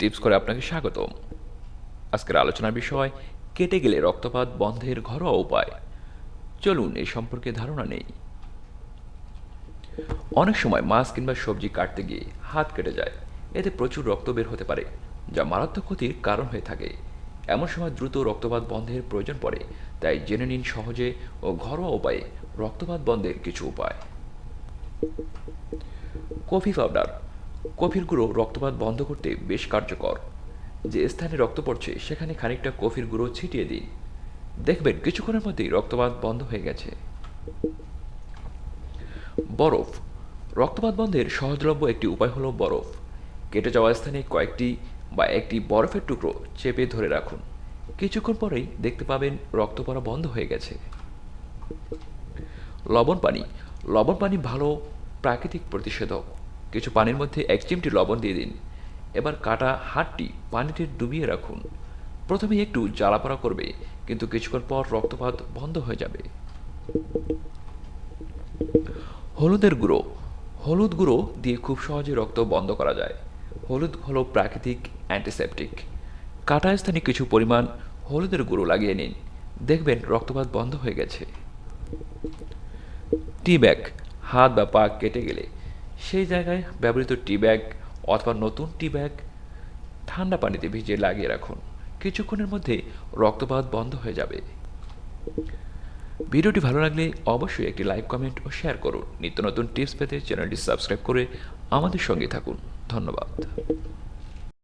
Tips করে আপনাকে স্বাগতম। আজকের আলোচনার বিষয়, কেটে গেলে রক্তপাত বন্ধের ঘরোয়া উপায়। চলুন এই সম্পর্কে ধারণা নেই। অনেক সময় মাছ কিংবা সবজি কাটতে গিয়ে হাত কেটে যায়। এতে প্রচুর রক্ত বের হতে পারে, যা মারাত্মক ক্ষতির কারণ হয়ে থাকে। এমন সময় দ্রুত রক্তপাত বন্ধের প্রয়োজন পড়ে, তাই জেনে নিন সহজে ও ঘরোয়া উপায়ে রক্তপাত বন্ধের কিছু উপায়। কফি পাউডার কফির গুঁড়ো রক্তপাত বন্ধ করতে বেশ কার্যকর। যে স্থানে রক্ত পড়ছে, সেখানে খানিকটা কফির গুঁড়ো ছিটিয়ে দিন। দেখবেন কিছুক্ষণের মধ্যেই রক্তপাত বন্ধ হয়ে গেছে। বরফ। রক্তপাত বন্ধের সহজলভ্য একটি উপায় হলো বরফ। কেটে যাওয়া স্থানে কয়েকটি বা একটি বরফের টুকরো চেপে ধরে রাখুন। কিছুক্ষণ পরেই দেখতে পাবেন রক্ত পড়া বন্ধ হয়ে গেছে। লবণ পানি। লবণ পানি ভালো প্রাকৃতিক প্রতিষেধক। কিছু পানির মধ্যে এক চিমটি লবণ দিয়ে দিন। এবার কাটা হাড়টি পানিতে ডুবিয়ে রাখুন। প্রথমে একটু জ্বালাপড়া করবে, কিন্তু কিছুক্ষণ পর রক্তপাত বন্ধ হয়ে যাবে। হলুদের গুঁড়ো। হলুদ গুঁড়ো দিয়ে খুব সহজে রক্ত বন্ধ করা যায়। হলুদ হলো প্রাকৃতিক অ্যান্টিসেপটিক। কাটা স্থানে কিছু পরিমাণ হলুদের গুঁড়ো লাগিয়ে নিন। দেখবেন রক্তপাত বন্ধ হয়ে গেছে। Tea bag. হাত বা পা কেটে গেলে সেই জায়গায় ব্যবহৃত টি ব্যাগ অথবা নতুন টি ব্যাগ ঠান্ডা পানিতে ভিজিয়ে লাগিয়ে রাখুন। কিছুক্ষণের মধ্যে রক্তপাত বন্ধ হয়ে যাবে। ভিডিওটি ভালো লাগলে অবশ্যই একটি লাইক, কমেন্ট ও শেয়ার করুন। নিত্য নতুন টিপস পেতে চ্যানেলটি সাবস্ক্রাইব করে আমাদের সঙ্গে থাকুন। ধন্যবাদ।